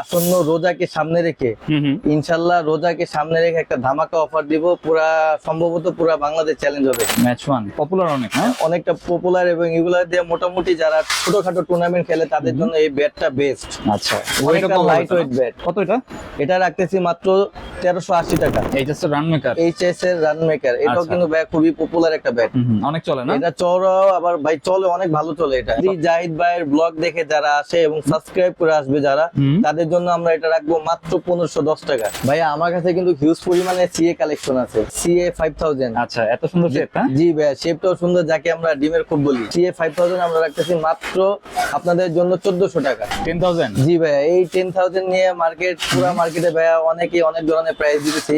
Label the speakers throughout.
Speaker 1: আসন্ন রোজাকে সামনে রেখে ইনশাল্লাহ রোজাকে সামনে রেখে একটা ধামাকা অফার দিব। পুরা সম্ভবত পুরা বাংলাদেশ চ্যালেঞ্জ হবে।
Speaker 2: ম্যাচ ওয়ান পপুলার অনেক হ্যাঁ
Speaker 1: অনেকটা পপুলার এবং এগুলা দিয়ে মোটামুটি যারা ছোটখাটো টুর্নামেন্ট খেলে তাদের জন্য এই ব্যাটটা বেস্ট
Speaker 2: আচ্ছা।
Speaker 1: লাইট ওয়েট ব্যাট
Speaker 2: কত এটা?
Speaker 1: এটা রাখতেছি মাত্র তেরোশো আশি টাকা।
Speaker 2: এই জাস্ট রান মেকার
Speaker 1: এইচএস এর রান মেকার এটাও
Speaker 2: আচ্ছা।
Speaker 1: কিন্তু ব্যাট খুবই পপুলার একটা ব্যাট
Speaker 2: অনেক চলে না?
Speaker 1: এটা চড়াও আবার ভাই চলে অনেক ভালো চলে এটা। যদি জাহিদ ভাইয়ের ব্লগ দেখে যারা আসে এবং সাবস্ক্রাইব করে আসবে যারা
Speaker 2: হুম।
Speaker 1: তাদের জন্য আমরা এটা রাখব মাত্র পনেরোশো দশ টাকা। ভাই আমার কাছে কিন্তু হিউজ পরিমাণে সিএ কালেকশন আছে। সিএ ফাইভ থাউজেন্ড
Speaker 2: আচ্ছা এত সুন্দর শেপ হ্যাঁ?
Speaker 1: জি ভাই শেপটাও সুন্দর যাকে আমরা ডিমের খুব বলি। সিএ ফাইভ থাউজেন্ড আমরা রাখতেছি মাত্র আপনাদের জন্য চোদ্দশো টাকা।
Speaker 2: টেন থাউজেন্ড
Speaker 1: জি ভাইয়া এই টেন থাউজেন্ড নিয়ে মার্কেট পুরো মার্কেটে ভাইয়া অনেকে অনেক ধরনের প্রাইস দিতেছি।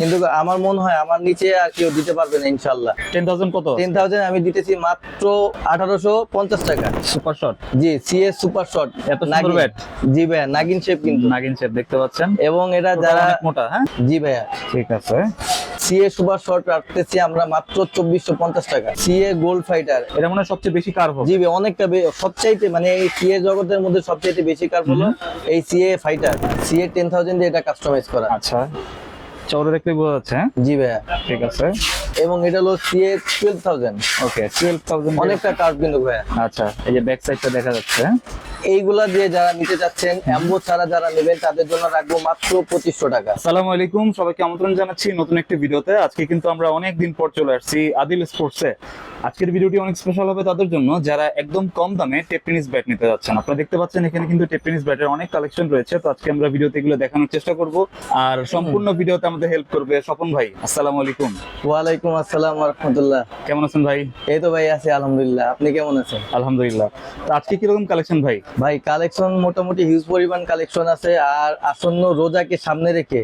Speaker 1: কিন্তু আমার মনে হয় আমার নিচে আর কেউ দিতে পারবে না ইনশাল্লাহ
Speaker 2: টেন থাউজেন্ড কত?
Speaker 1: টেন থাউজেন্ড আমি দিতেছি মাত্র আঠারোশো পঞ্চাশ টাকা।
Speaker 2: সুপার শট
Speaker 1: জি সিএস সুপার শট
Speaker 2: এত সুন্দর bat?
Speaker 1: জি ভাইয়া নাগিন শেপ কিন্তু।
Speaker 2: নাগিন শেপ দেখতে পাচ্ছেন।
Speaker 1: এবং এটা যারা
Speaker 2: মোটা হ্যাঁ?
Speaker 1: জি ভাইয়া।
Speaker 2: ঠিক আছে।
Speaker 1: সিএ সুপার শর্ট রাখতেছি আমরা মাত্র চব্বিশশো পঞ্চাশ টাকা। সিএ গোল্ড ফাইটার
Speaker 2: এটা মনে হয় সবচেয়ে বেশি কার
Speaker 1: জি অনেকটা সবচাইতে মানে এই সিএ জগতের মধ্যে সবচাইতে বেশি কার হলো এই CA fighter CA ten thousand দিয়ে এটা কাস্টমাইজ করা।
Speaker 2: আচ্ছা। চৌড়া দেখতে বোঝা যাচ্ছে হ্যাঁ?
Speaker 1: জি ভাইয়া।
Speaker 2: ঠিক আছে।
Speaker 1: এবং এটা হলো CA twelve thousand
Speaker 2: okay twelve thousand
Speaker 1: অনেকটা কার্ভ কিন্তু ভাইয়া।
Speaker 2: আচ্ছা এই যে ব্যাক সাইডটা দেখা যাচ্ছে
Speaker 1: এইগুলা দিয়ে যারা নিতে চাচ্ছেন অ্যাম্বো ছাড়া যারা নেবেন তাদের জন্য রাখব মাত্র পঁচিশশো টাকা।
Speaker 2: আলাইকুম সবাইকে আমন্ত্রণ জানাচ্ছি নতুন একটি ভিডিওতে। আজকে কিন্তু আমরা অনেক দিন পর চলে আসছি আদিল স্পোর্টসে আজকের ভিডিওটি অনেক স্পেশাল হবে তাদের জন্য যারা একদম কম দামে টেপ টেনিস ব্যাট নিতে যাচ্ছেন। আপনারা দেখতে পাচ্ছেন এখানে কিন্তু টেপ টেনিস ব্যাটের অনেক কালেকশন রয়েছে। তো আজকে আমরা ভিডিওতে এগুলো দেখানোর চেষ্টা করব। আর সম্পূর্ণ ভিডিওতে হেল্প করবে স্বপন ভাই আসসালামু আলাইকুম।
Speaker 1: ওয়ালাইকুম আসসালাম রহমতুল্লাহ।
Speaker 2: কেমন আছেন ভাই?
Speaker 1: এই তো ভাই আছি আলহামদুলিল্লাহ। আপনি কেমন আছেন?
Speaker 2: আলহামদুলিল্লাহ। তো আজকে কালেকশন ভাই?
Speaker 1: ভাই কালেকশন মোটামুটি হিউজ পরিমাণ কালেকশন আছে আর আসন্ন রোজাকে সামনে রেখে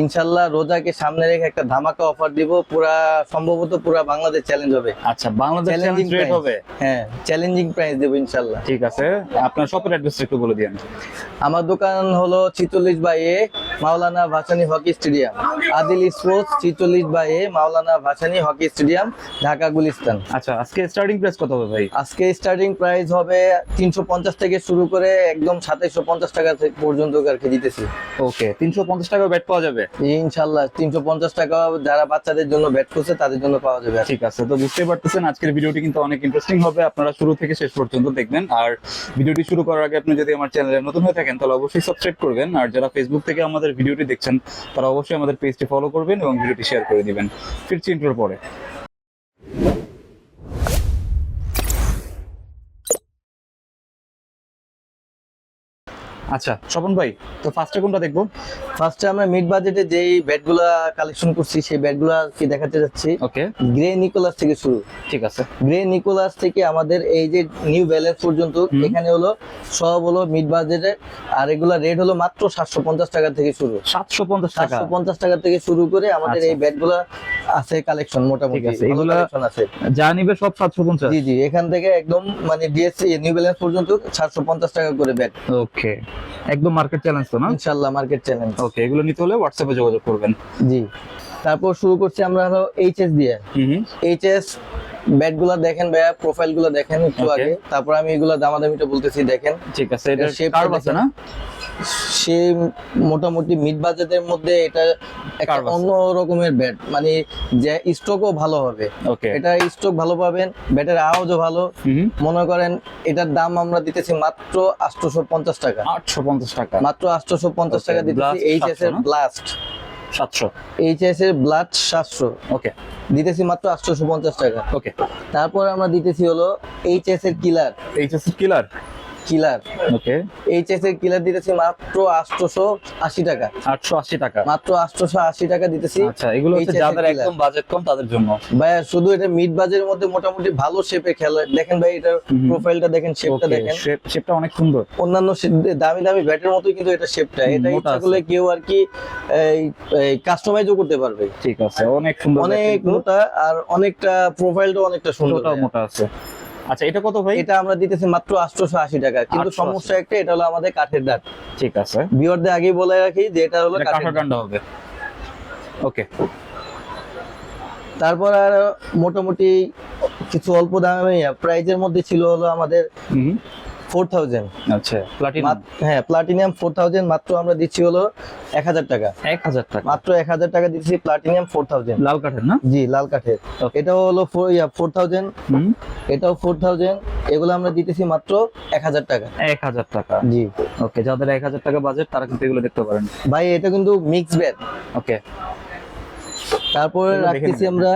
Speaker 1: ইনশাল্লাহ রোজাকে সামনে রেখে একটা ধামাকা অফার দিব। পুরা সম্ভবত পুরা বাংলাদেশ চ্যালেঞ্জ হবে।
Speaker 2: আচ্ছা বাংলাদেশ
Speaker 1: চ্যালেঞ্জিং
Speaker 2: রেট হবে?
Speaker 1: হ্যাঁ চ্যালেঞ্জিং প্রাইস দেবো ইনশাল্লাহ
Speaker 2: ঠিক আছে। আপনার শপের অ্যাড্রেস একটু বলে দিন
Speaker 1: আমার দোকান হলো ছিচল্লিশ by A Maulana Bhasani hockey stadium. Adil sports ছিচল্লিশ by A Maulana Bhasani hockey stadium Dhaka Gulistan.
Speaker 2: আচ্ছা আজকে স্টার্টিং প্রাইস কত হবে ভাই?
Speaker 1: আজকে স্টার্টিং প্রাইস হবে তিনশো পঞ্চাশ থেকে শুরু করে একদম সাতাইশো পঞ্চাশ টাকা পর্যন্ত আর কি দিতেছি।
Speaker 2: ওকে তিনশো পঞ্চাশ টাকা ব্যাট পাওয়া যাবে?
Speaker 1: ইনশাল্লাহ তিনশো পঞ্চাশ টাকা যারা বাচ্চাদের জন্য ব্যাট করছে তাদের জন্য পাওয়া যাবে
Speaker 2: ঠিক আছে তো বুঝতেই পারতেছেন আজকের ভিডিওটি কিন্তু অনেক ইন্টারেস্টিং হবে। আপনারা শুরু থেকে শেষ পর্যন্ত দেখবেন। আর ভিডিওটি শুরু করার আগে আপনি যদি আমার চ্যানেলে নতুন হয়ে থাকেন তাহলে অবশ্যই সাবস্ক্রাইব করবেন। আর যারা ফেসবুক থেকে আমাদের ভিডিওটি দেখছেন তারা অবশ্যই আমাদের পেজটি ফলো করবেন এবং ভিডিওটি শেয়ার করে দিবেন। ফিরছি ইন্টার পরে। আচ্ছা স্বপন ভাই তো ফার্স্টে কোনটা দেখব?
Speaker 1: ফার্স্টে আমরা মিড বাজেটে যেই ব্যাটগুলা কালেকশন করছি সেই ব্যাটগুলা কি দেখাতে যাচ্ছি।
Speaker 2: ওকে
Speaker 1: গ্রে নিকোলাস থেকে শুরু।
Speaker 2: ঠিক আছে।
Speaker 1: গ্রে নিকোলাস থেকে আমাদের এই যে নিউ ব্যালেন্স পর্যন্ত এখানে হলো সব হলো মিড বাজেটে আর এগুলা রেট হলো মাত্র সাতশো পঞ্চাশ টাকা থেকে শুরু।
Speaker 2: সাতশো পঞ্চাশ টাকা?
Speaker 1: সাতশো পঞ্চাশ টাকা থেকে শুরু করে আমাদের
Speaker 2: আচ্ছা।
Speaker 1: এই ব্যাটগুলা আছে কালেকশন মোটামুটি।
Speaker 2: এগুলা-
Speaker 1: আছে।
Speaker 2: যা নিবে সব সাতশো পঞ্চাশ?
Speaker 1: জি জি এখান থেকে একদম মানে ডিএসসি নিউ ব্যালেন্স পর্যন্ত সাতশো পঞ্চাশ টাকা করে ব্যাট
Speaker 2: ওকে একদম মার্কেট চ্যালেঞ্জ তো না?
Speaker 1: ইনশাআল্লাহ মার্কেট চ্যালেঞ্জ
Speaker 2: ওকে এগুলো নিতে হলে হোয়াটসঅ্যাপে যোগাযোগ করবেন।
Speaker 1: জি। তারপর শুরু করছি আমরা হলো এইচএস দিয়ে।
Speaker 2: হুম হুম।
Speaker 1: এইচএস ব্যাটগুলা দেখেন ভাইয়া প্রোফাইলগুলা দেখেন একটু আগে। তারপর আমি এগুলা দামাদামিটা বলতেছি দেখেন।
Speaker 2: ঠিক আছে এটা
Speaker 1: শেপ
Speaker 2: কার্ভ আছে না?
Speaker 1: সে মোটামুটি মিড বাজেটের মধ্যে এটা একটা অন্য রকমের ব্যাট মানে যে স্টকও ভালো হবে। এটা স্টক ভালো পাবেন ব্যাটের আওয়াজও ভালো। মনে করেন এটার দাম আমরা দিতেছি মাত্র আটশোশো পঞ্চাশ টাকা।
Speaker 2: আটশো পঞ্চাশ টাকা।
Speaker 1: মাত্র আটশোশো পঞ্চাশ টাকা দিতেছি এইচএস এর ব্লাস্ট
Speaker 2: সাতশো।
Speaker 1: এইচএস এর ব্লাড সাতশো।
Speaker 2: ওকে
Speaker 1: দিতেছি মাত্র আটশোশো পঞ্চাশ টাকা।
Speaker 2: ওকে
Speaker 1: তারপর আমরা দিতেছি হলো এইচএস এর killer
Speaker 2: HS killer
Speaker 1: killer
Speaker 2: okay
Speaker 1: HS এর কিলার দিতেছি মাত্র আটশোশো আশি টাকা।
Speaker 2: আটশো আশি টাকা।
Speaker 1: মাত্র আটশোশো আশি টাকা দিতেছি
Speaker 2: আচ্ছা এগুলো হচ্ছে যাদের একদম বাজেট কম তাদের জন্য।
Speaker 1: ভাইয়া শুধু এটা মিড বাজের মধ্যে মোটামুটি ভালো শেপে খেলে। দেখেন ভাই এটার প্রোফাইলটা দেখেন শেপটা দেখেন।
Speaker 2: শেপটা অনেক সুন্দর।
Speaker 1: অন্যান্য দামি দামি ব্যাটের মতোই কিন্তু এটা শেপটা এটা ইচ্ছা করলে কেউ আর কি কাস্টমাইজও করতে পারবে।
Speaker 2: ঠিক আছে অনেক সুন্দর
Speaker 1: অনেক মোটা আর অনেকটা প্রোফাইলটা অনেকটা সুন্দর
Speaker 2: মোটা আছে। আচ্ছা এটা কত ভাই?
Speaker 1: এটা আমরা দিতেছি মাত্র আটশোশো আশি টাকা। কিন্তু সমস্যা একটা এটা হলো আমাদের কাঠের দাঁত
Speaker 2: ঠিক আছে।
Speaker 1: বিয়রদের আগেই বলে রাখি যে এটা হলো কাঠের দাঁত।
Speaker 2: হবে। ওকে।
Speaker 1: তারপর আর মোটামুটি কিছু অল্প দামে প্রাইজের মধ্যে ছিল হলো আমাদের ফোর থাউজেন্ড
Speaker 2: আচ্ছা। প্লাটিনাম
Speaker 1: হ্যাঁ প্লাটিনিয়াম ফোর থাউজেন্ড মাত্র আমরা দিচ্ছি হলো এক হাজার টাকা।
Speaker 2: এক হাজার টাকা।
Speaker 1: মাত্র এক হাজার টাকা দিচ্ছি প্লাটিনিয়াম ফোর থাউজেন্ড
Speaker 2: লাল কাঠের না?
Speaker 1: জি লাল কাঠের। এটাও হলো ফোর ফোর থাউজেন্ড এটাও ফোর থাউজেন্ড এগুলো আমরা দিতেছি মাত্র এক হাজার টাকা।
Speaker 2: এক হাজার টাকা।
Speaker 1: জি।
Speaker 2: ওকে যাদের এক হাজার টাকা বাজেট তারা কিন্তু এগুলো দেখতে পারেন।
Speaker 1: ভাই এটা কিন্তু মিক্স
Speaker 2: ওকে
Speaker 1: তারপরে রাখতেছি আমরা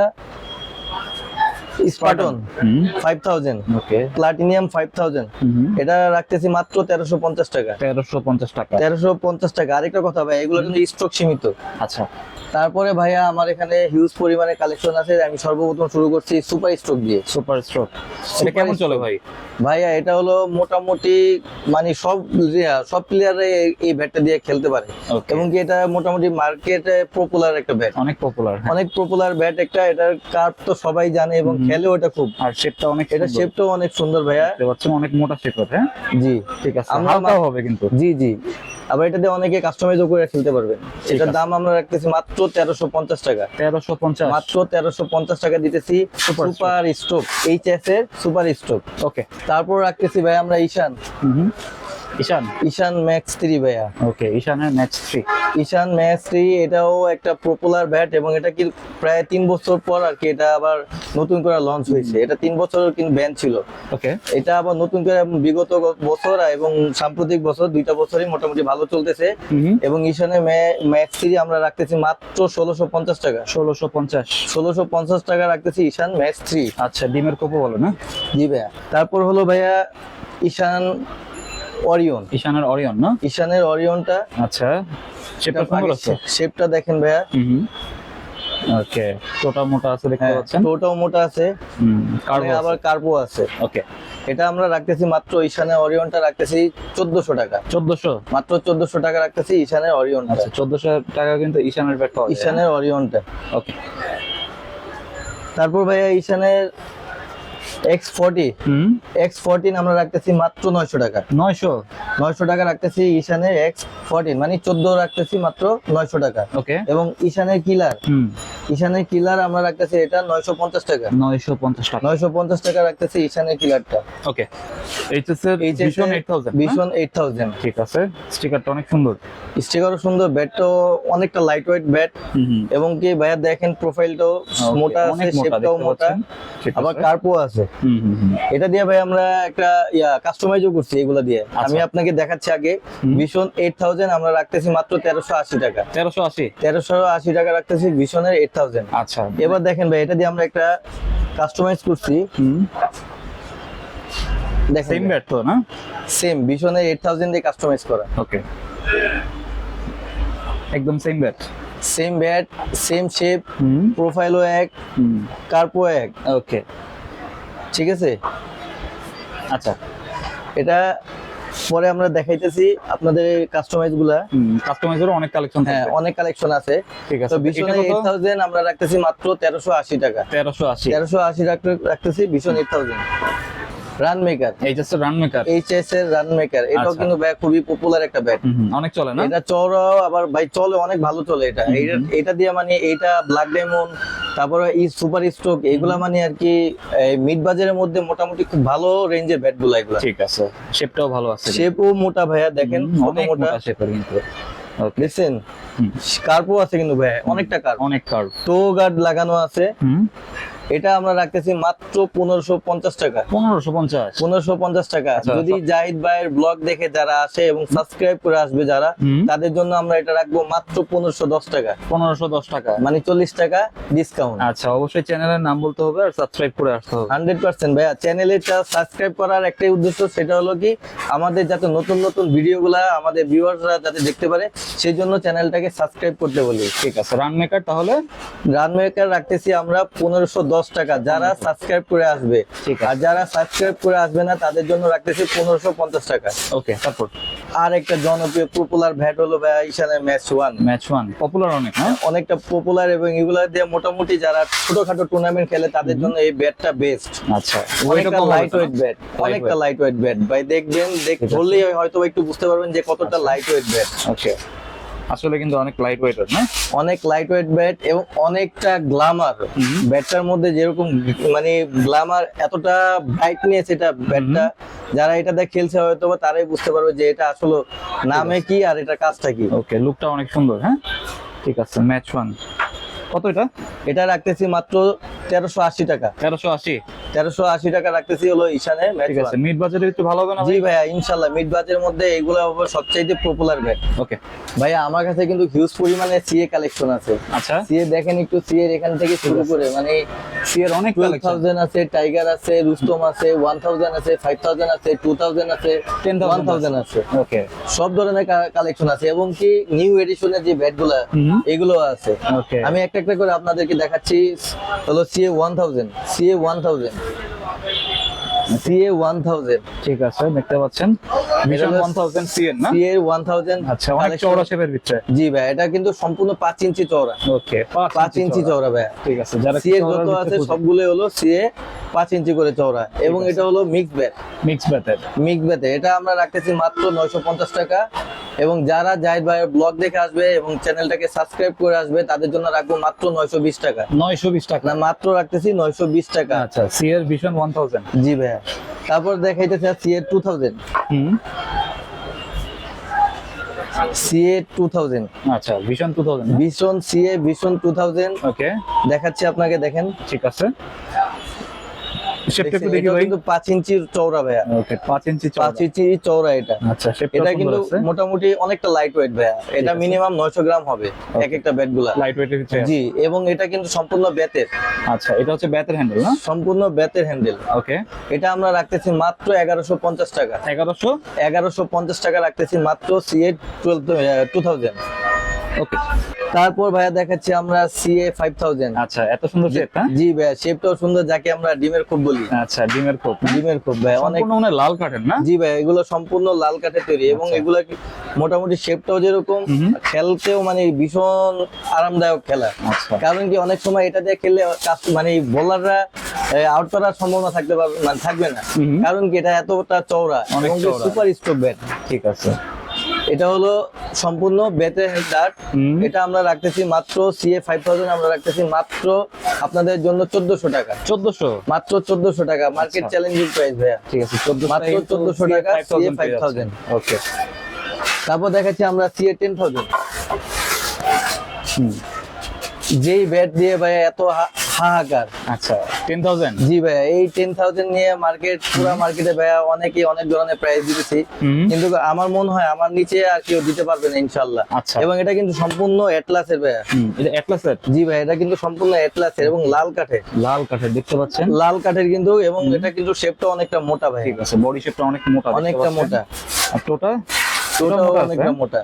Speaker 1: Spartan
Speaker 2: hmm.
Speaker 1: Five thousand
Speaker 2: okay
Speaker 1: platinum five thousand
Speaker 2: hmm.
Speaker 1: এটা রাখতেছি মাত্র তেরোশো পঞ্চাশ টাকা।
Speaker 2: তেরোশো পঞ্চাশ টাকা।
Speaker 1: তেরোশো পঞ্চাশ টাকা। আরেকটা কথা ভাই এগুলো কিন্তু স্টক সীমিত।
Speaker 2: আচ্ছা।
Speaker 1: তারপরে ভাইয়া আমার এখানে হিউজ পরিমাণে কালেকশন আছে আমি সর্বপ্রথম শুরু করছি সুপার স্টক দিয়ে।
Speaker 2: সুপার স্ট্রোক এটা কেমন চলে ভাই?
Speaker 1: ভাইয়া এটা হলো মোটামুটি মানে সব সব প্লেয়ারে এই ব্যাটটা দিয়ে খেলতে পারে। এবং কি এটা মোটামুটি মার্কেটে পপুলার একটা ব্যাট
Speaker 2: অনেক পপুলার
Speaker 1: অনেক পপুলার ব্যাট একটা এটার কার্ভ তো সবাই জানে এবং। খেলেও এটা খুব।
Speaker 2: আর শেপটা অনেক
Speaker 1: এটা। শেপটাও অনেক সুন্দর ভাইয়া।
Speaker 2: দেখতে অনেক মোটা শেপ হ্যাঁ?
Speaker 1: জি।
Speaker 2: ঠিক আছে হালকাও হবে কিন্তু।
Speaker 1: জি জি। আবার এটা দিয়ে অনেকে কাস্টমাইজও করে খেলতে পারবেন এটার দাম আমরা রাখতেছি মাত্র তেরোশো পঞ্চাশ টাকা।
Speaker 2: তেরোশো পঞ্চাশ।
Speaker 1: মাত্র তেরোশো পঞ্চাশ টাকা দিতেছি সুপার স্টোভ এইচ এস এর সুপার স্টোভ
Speaker 2: ওকে
Speaker 1: তারপর রাখতেছি ভাই আমরা ঈশান
Speaker 2: ঈশান?
Speaker 1: ঈশান ম্যাক্স থ্রি ভাইয়া।
Speaker 2: ওকে ঈশানের match three
Speaker 1: Ishan max three এটাও একটা পপুলার ব্যাট এবং এটা কি প্রায় তিন বছর পর আর কি এটা আবার নতুন করে লঞ্চ হয়েছে। এটা তিন বছর কিন্তু ব্যান ছিল।
Speaker 2: ওকে।
Speaker 1: এটা আবার নতুন করে বিগত বছর এবং সাম্প্রতিক বছর দুইটা বছরই মোটামুটি ভালো চলতেছে। এবং ঈশানের ম্যাক্স থ্রি আমরা রাখতেছি মাত্র ষোলোশো পঞ্চাশ টাকা।
Speaker 2: ষোলোশো পঞ্চাশ।
Speaker 1: ষোলোশো পঞ্চাশ টাকা রাখতেছি ঈশান ম্যাক্স থ্রি
Speaker 2: আচ্ছা ডিমের কোপো বলো না।
Speaker 1: জি ভাইয়া। তারপর হলো ভাইয়া ঈশান অরিয়ন
Speaker 2: ঈশানের অরিয়ন না?
Speaker 1: ঈশানের অরিয়নটা
Speaker 2: আচ্ছা সেটা সুন্দর আছে?
Speaker 1: শেপটা দেখেন ভাইয়া।
Speaker 2: ওকে ছোটা মোটা আছে দেখতে
Speaker 1: হ্যাঁ
Speaker 2: পাচ্ছেন?
Speaker 1: টোটাও মোটা আছে।
Speaker 2: কার্বো
Speaker 1: আবার কার্বো আছে।
Speaker 2: ওকে।
Speaker 1: এটা আমরা রাখতেছি মাত্র ঈশানের অরিয়নটা রাখতেছি চোদ্দশো টাকা।
Speaker 2: চোদ্দশো?
Speaker 1: মাত্র চোদ্দশো টাকা রাখতেছি ঈশানের অরিয়নটা
Speaker 2: আচ্ছা চোদ্দশো টাকা কিন্তু ঈশানের ব্যাট পাওয়া
Speaker 1: ঈশানের অরিয়নটা
Speaker 2: ওকে।
Speaker 1: তারপর ভাইয়া ঈশানের এক্স ফর্টি এক্স ফোরটিন আমরা রাখতেছি মাত্র নয়শো টাকা।
Speaker 2: নয়শো?
Speaker 1: নয়শো টাকা রাখতেছি ঈশানের এক্স ফোরটিন মানে চোদ্দ রাখতেছি মাত্র নয়শো টাকা।
Speaker 2: ওকে।
Speaker 1: এবং ঈশানের কিলার ঈশানের কিলার আমরা রাখতেছি এটা নয়শো পঞ্চাশ টাকা।
Speaker 2: নয়শো পঞ্চাশ টাকা।
Speaker 1: নয়শো পঞ্চাশ টাকা রাখতেছি ঈশানের কিলারটা
Speaker 2: okay. Eight thousand
Speaker 1: vision eight thousand
Speaker 2: ঠিক আছে। স্টিকারটা অনেক সুন্দর।
Speaker 1: স্টিকারও সুন্দর ব্যাটটাও অনেকটা লাইট ওয়েট ব্যাট এবং কি ভাইয়া দেখেন প্রোফাইলটাও মোটা আছে
Speaker 2: মোটা
Speaker 1: শেপটাও মোটা। আবার
Speaker 2: আছে।
Speaker 1: কার্পও আছে।
Speaker 2: হুম
Speaker 1: এটা দিয়ে ভাই আমরা একটা ইয়া কাস্টমাইজও করছি এগুলা দিয়ে। আমি আপনাকে দেখাচ্ছি আগে। ভীষণ এইট থাউজেন্ড আমরা রাখতেছি মাত্র তেরোশো আশি টাকা।
Speaker 2: তেরোশো আশি?
Speaker 1: তেরোশো আশি টাকা রাখতেছি ভীষণের এইট থাউজেন্ড
Speaker 2: আচ্ছা।
Speaker 1: এবার দেখেন ভাই এটা দিয়ে আমরা একটা কাস্টমাইজ করছি। দেখেন
Speaker 2: সেম ব্যাট তো না?
Speaker 1: সেম ভীষণের এইট থাউজেন্ড দিয়ে কাস্টমাইজ করা।
Speaker 2: ওকে একদম same bat
Speaker 1: same bat same shape প্রোফাইলও এক কার্পও এক।
Speaker 2: ওকে
Speaker 1: ঠিক আছে?
Speaker 2: আচ্ছা
Speaker 1: এটা পরে আমরা দেখাইতেছি আপনাদের কাস্টমাইজগুলা।
Speaker 2: কাস্টমাইজের অনেক কালেকশন
Speaker 1: হ্যাঁ অনেক কালেকশন আছে।
Speaker 2: ঠিক আছে
Speaker 1: তো ভীষণ এইট থাউজেন্ড আমরা রাখতেছি মাত্র তেরোশো আশি টাকা।
Speaker 2: তেরোশো আশি।
Speaker 1: তেরোশো আশি রাখতেছি vision eight thousand run maker
Speaker 2: এই just run maker
Speaker 1: H S এর রান মেকার এটাও
Speaker 2: আচ্ছা।
Speaker 1: কিন্তু ব্যাগ খুবই পপুলার একটা ব্যাট
Speaker 2: অনেক চলে না?
Speaker 1: এটা চড়াও আবার ভাই চলে অনেক ভালো চলে এটা। এটা দিয়ে মানে এইটা ব্ল্যাক ডায়মন্ড তারপরে ই সুপার স্ট্রোক এগুলা মানে আর কি মিড বাজারের মধ্যে মোটামুটি খুব ভালো রেঞ্জের ব্যাটগুলা এগুলা।
Speaker 2: ঠিক আছে। শেপটাও ভালো আছে।
Speaker 1: শেপও মোটা ভাইয়া দেখেন
Speaker 2: অনেক
Speaker 1: মোটা।
Speaker 2: শেপের কিন্তু।
Speaker 1: দেখছেন। কার্পও আছে কিন্তু ভাইয়া অনেকটা কার্প
Speaker 2: অনেক কার্ভ
Speaker 1: টো গার্ড লাগানো আছে। এটা আমরা রাখতেছি মাত্র পনেরোশো পঞ্চাশ টাকা।
Speaker 2: পনেরোশো পঞ্চাশ?
Speaker 1: পনেরোশো পঞ্চাশ টাকা।
Speaker 2: আচ্ছা,
Speaker 1: যদি জাহিদ ভাইয়ের ব্লগ দেখে যারা আসে এবং সাবস্ক্রাইব করে আসবে যারা তাদের জন্য আমরা এটা রাখব মাত্র পনেরোশো দশ টাকা।
Speaker 2: পনেরোশো দশ টাকা।
Speaker 1: মানে চল্লিশ টাকা ডিসকাউন্ট
Speaker 2: আচ্ছা অবশ্যই চ্যানেলের নাম বলতে হবে আর সাবস্ক্রাইব করে আসতে হবে।
Speaker 1: হান্ড্রেড পার্সেন্ট ভাইয়া চ্যানেলটা সাবস্ক্রাইব করার একটাই উদ্দেশ্য সেটা হলো কি আমাদের যাতে নতুন নতুন ভিডিওগুলা আমাদের ভিউয়ার্সরা যাতে দেখতে পারে সেই জন্য চ্যানেলটাকে সাবস্ক্রাইব করতে বলি।
Speaker 2: ঠিক আছে। রান মেকার তাহলে?
Speaker 1: রান মেকার রাখতেছি আমরা পনেরোশো দশ টাকা যারা সাবস্ক্রাইব করে আসবে। আর যারা সাবস্ক্রাইব করে আসবে না তাদের জন্য রাখতেছি পনেরোশো পঞ্চাশ টাকা।
Speaker 2: ওকে তারপর?
Speaker 1: আর একটা জনপ্রিয় পপুলার ভ্যাট হলো ঈশানের match one
Speaker 2: match one popular অনেক হ্যাঁ?
Speaker 1: অনেকটা পপুলার এবং এগুলা দিয়ে মোটামুটি যারা ছোটখাটো টুর্নামেন্ট খেলে তাদের জন্য এই ব্যাটটা বেস্ট
Speaker 2: আচ্ছা
Speaker 1: অনেকটা লাইট ওয়েট ব্যাট অনেকটা লাইট ওয়েট ব্যাট ভাই দেখবেন দেখ। বললেই হয়তো একটু বুঝতে পারবেন যে কতটা লাইট ওয়েট ব্যাট
Speaker 2: ওকে আসলে কিন্তু অনেক লাইট ওয়েট না?
Speaker 1: অনেক লাইট ওয়েট ব্যাট এবং অনেকটা গ্লামার ব্যাটটার মধ্যে যেরকম মানে গ্লামার এতটা ব্রাইটনেস এটা ব্যাটটা যারা এটা দেখ খেলছে হয়তো বা তারাই বুঝতে পারবে যে এটা আসলে নামে কি আর এটা কাজটা কি।
Speaker 2: ওকে লুকটা অনেক সুন্দর হ্যাঁ? ঠিক আছে ম্যাচ ওয়ান কত এটা?
Speaker 1: এটা রাখতেছি মাত্র তেরোশো আশি টাকা।
Speaker 2: তেরোশো আশি।
Speaker 1: তেরোশো আশি টাকা রাখতেছি হলো ঈশানে
Speaker 2: ঠিক আছে মিড একটু ভালো হবে না
Speaker 1: জি ভাইয়া ইনশাল্লাহ মিড বাজের মধ্যে এগুলো হবে সবচাইতে পপুলার ব্যাট
Speaker 2: ওকে।
Speaker 1: ভাইয়া আমার কাছে কিন্তু হিউজ পরিমাণে সিএ কালেকশন আছে।
Speaker 2: আচ্ছা।
Speaker 1: সিএ দেখেন একটু সিএ এখান থেকে শুরু করে মানে
Speaker 2: সিয়ের অনেক কালেকশন
Speaker 1: আছে টাইগার আছে রুস্তম আছে ওয়ান থাউজেন্ড আছে ফাইভ থাউজেন্ড আছে টু থাউজেন্ড আছে টেন
Speaker 2: 10,000
Speaker 1: থাউজেন্ড আছে।
Speaker 2: ওকে।
Speaker 1: সব ধরনের কালেকশন আছে এবং কি নিউ এডিশনের যে
Speaker 2: ব্যাটগুলা
Speaker 1: এগুলো আছে।
Speaker 2: ওকে।
Speaker 1: আমি একটা একটা করে আপনাদেরকে দেখাচ্ছি। হলো CA one thousand CA one thousand CA one thousand
Speaker 2: ঠিক আছে দেখতে পাচ্ছেন। মিশন ওয়ান থাউজেন্ড সিএন না?
Speaker 1: সিএ ওয়ান থাউজেন্ড
Speaker 2: আচ্ছা অনেক চওড়া শেপের ভিতরে।
Speaker 1: জি ভাই এটা কিন্তু সম্পূর্ণ পাঁচ ইঞ্চি চওড়া।
Speaker 2: ওকে
Speaker 1: পাঁচ ইঞ্চি চওড়া। ভাই।
Speaker 2: ঠিক আছে যারা
Speaker 1: সিএ যত আছে সবগুলো হলো সিএ পাঁচ ইঞ্চি করে চওড়া। এবং এটা হলো মিক্স ব্যাট
Speaker 2: মিক্স ব্যাটের
Speaker 1: মিক্স ব্যাটে এটা আমরা রাখতেছি মাত্র নয়শো পঞ্চাশ টাকা। এবং যারা জাহিদ ভাইয়ের ব্লগ দেখে আসবে এবং চ্যানেলটাকে সাবস্ক্রাইব করে আসবে তাদের জন্য রাখব মাত্র নয়শো বিশ টাকা।
Speaker 2: নয়শো বিশ টাকা।
Speaker 1: না মাত্র রাখতেছি নয়শো বিশ টাকা।
Speaker 2: আচ্ছা সিএর ভিশন ওয়ান থাউজেন্ড
Speaker 1: জি ভাইয়া। তারপর দেখাইতেছে CA two thousand
Speaker 2: hmm.
Speaker 1: CA two thousand
Speaker 2: আচ্ছা vision two thousand
Speaker 1: vision CA vision two thousand
Speaker 2: okay
Speaker 1: দেখাচ্ছি আপনাকে দেখেন।
Speaker 2: ঠিক আছে। শেপটা একটু দেখি ভাই।
Speaker 1: কিন্তু পাঁচ ইঞ্চির চওড়া ভাইয়া।
Speaker 2: ওকে ইঞ্চি
Speaker 1: ইঞ্চি চওড়া এটা।
Speaker 2: আচ্ছা
Speaker 1: এটা কিন্তু মোটামুটি অনেকটা লাইট ওয়েট ভাইয়া এটা মিনিমাম নয়শো গ্রাম হবে এক একটা ব্যাটগুলা।
Speaker 2: লাইট ওয়েটের ভিতরে।
Speaker 1: জি এবং এটা কিন্তু সম্পূর্ণ বেতের
Speaker 2: আচ্ছা এটা হচ্ছে ব্যাটের হ্যান্ডেল না?
Speaker 1: সম্পূর্ণ বেতের হ্যান্ডেল
Speaker 2: ওকে
Speaker 1: এটা আমরা রাখতেছি মাত্র এগারোশো পঞ্চাশ টাকা।
Speaker 2: এগারোশো?
Speaker 1: এগারোশো পঞ্চাশ টাকা রাখতেছি মাত্র সিএ টু থাউজেন্ড
Speaker 2: ওকে
Speaker 1: তারপর ভাইয়া দেখাচ্ছি আমরা সিএ ফাইভ থাউজেন্ড
Speaker 2: আচ্ছা এত সুন্দর শেপ হ্যাঁ?
Speaker 1: জি ভাইয়া শেপটাও সুন্দর যাকে আমরা ডিমের খুব বলি।
Speaker 2: আচ্ছা ডিমের কোপ
Speaker 1: ডিমের ভাইয়া অনেক
Speaker 2: মানে লাল কাঠের না?
Speaker 1: জি ভাই এগুলো সম্পূর্ণ লাল কাঠের তৈরি এবং
Speaker 2: আচ্ছা।
Speaker 1: এগুলো কি- মোটামুটি শেপটাও যেরকম খেলতেও মানে ভীষণ আরামদায়ক খেলা।
Speaker 2: আচ্ছা।
Speaker 1: কারণ কি অনেক সময় এটা দিয়ে খেললে মানে বোলাররা আউট করার সম্ভাবনা থাকতে পারবে মানে থাকবে না। কারণ কি এটা এতটা চওড়া। সুপার স্ট্রোক ব্যাট
Speaker 2: ঠিক আছে।
Speaker 1: এটা হলো সম্পূর্ণ বেতে ডার্ট এটা আমরা রাখতেছি মাত্র সিএ ফাইভ থাউজেন্ড আমরা রাখতেছি মাত্র আপনাদের জন্য চোদ্দশো টাকা।
Speaker 2: চোদ্দশো?
Speaker 1: মাত্র চোদ্দশো টাকা মার্কেট। চ্যালেঞ্জিং প্রাইস ভাইয়া।
Speaker 2: ঠিক আছে চোদ্দশো
Speaker 1: মাত্র 1400 টাকা, CA 5000
Speaker 2: ওকে
Speaker 1: তারপর দেখাচ্ছি আমরা সিএ টেন থাউজেন্ড
Speaker 2: হুম।
Speaker 1: যেই ব্যাট দিয়ে ভাই এত হাহাকার।
Speaker 2: আচ্ছা টেন থাউজেন্ড
Speaker 1: জি ভাইয়া এই টেন থাউজেন্ড নিয়ে মার্কেট পুরো মার্কেটে ভাইয়া অনেকে অনেক ধরনের প্রাইস দিতেছি। কিন্তু আমার মনে হয় আমার নিচে আর কেউ দিতে পারবে না ইনশাল্লাহ
Speaker 2: আচ্ছা।
Speaker 1: এবং এটা কিন্তু সম্পূর্ণ এটলাসের ভাইয়া।
Speaker 2: এটা অ্যাটলাসের
Speaker 1: জি ভাই এটা কিন্তু সম্পূর্ণ এটলাসের এবং লাল কাঠের।
Speaker 2: লাল কাঠের দেখতে পাচ্ছেন?
Speaker 1: লাল কাঠের কিন্তু এবং এটা কিন্তু শেপটা অনেকটা মোটা ভাই
Speaker 2: ঠিক আছে বডি শেপটা অনেক মোটা
Speaker 1: অনেকটা মোটা।
Speaker 2: আর টোটা? আছে,
Speaker 1: অনেকটা
Speaker 2: হ্যাঁ?
Speaker 1: মোটা।